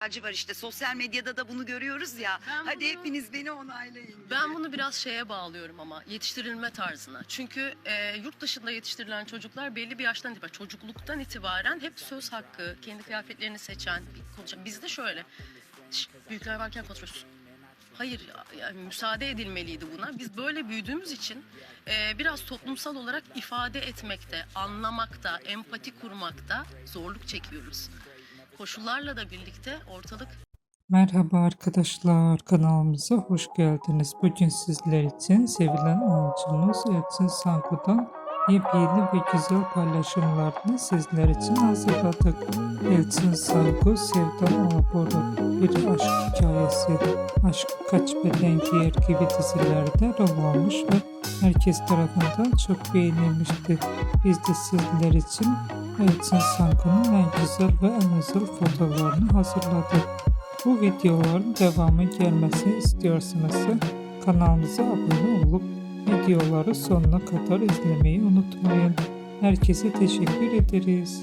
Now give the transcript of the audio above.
ihtiyacı var işte. Sosyal medyada da bunu görüyoruz ya. Ben Hadi bunu- hepiniz beni onaylayın. Ben bunu biraz şeye bağlıyorum ama yetiştirilme tarzına. Çünkü e, yurt dışında yetiştirilen çocuklar belli bir yaştan itibaren, çocukluktan itibaren hep söz hakkı, kendi kıyafetlerini seçen, konuşan. Bizde şöyle, "Şş, büyükler varken konuşuyoruz. Hayır ya, yani müsaade edilmeliydi buna. Biz böyle büyüdüğümüz için e, biraz toplumsal olarak ifade etmekte, anlamakta, empati kurmakta zorluk çekiyoruz. Koşullarla da birlikte ortalık Merhaba arkadaşlar kanalımıza hoş geldiniz. Bugün sizler için sevilen oyuncumuz Elçin Sanku'dan yepyeni ve güzel paylaşımlarını sizler için hazırladık. Elçin Sanku, Sevdan Alabora bir aşk hikayesi. Aşk Kaç Beden Giyer gibi dizilerde rol almış ve herkes tarafından çok beğenilmişti. Biz de sizler için Elçin Sanku'nun en güzel ve en özel fotoğraflarını hazırladık. Bu videoların devamı gelmesini istiyorsanız kanalımıza abone olup videoları sonuna kadar izlemeyi unutmayın. Herkese teşekkür ederiz.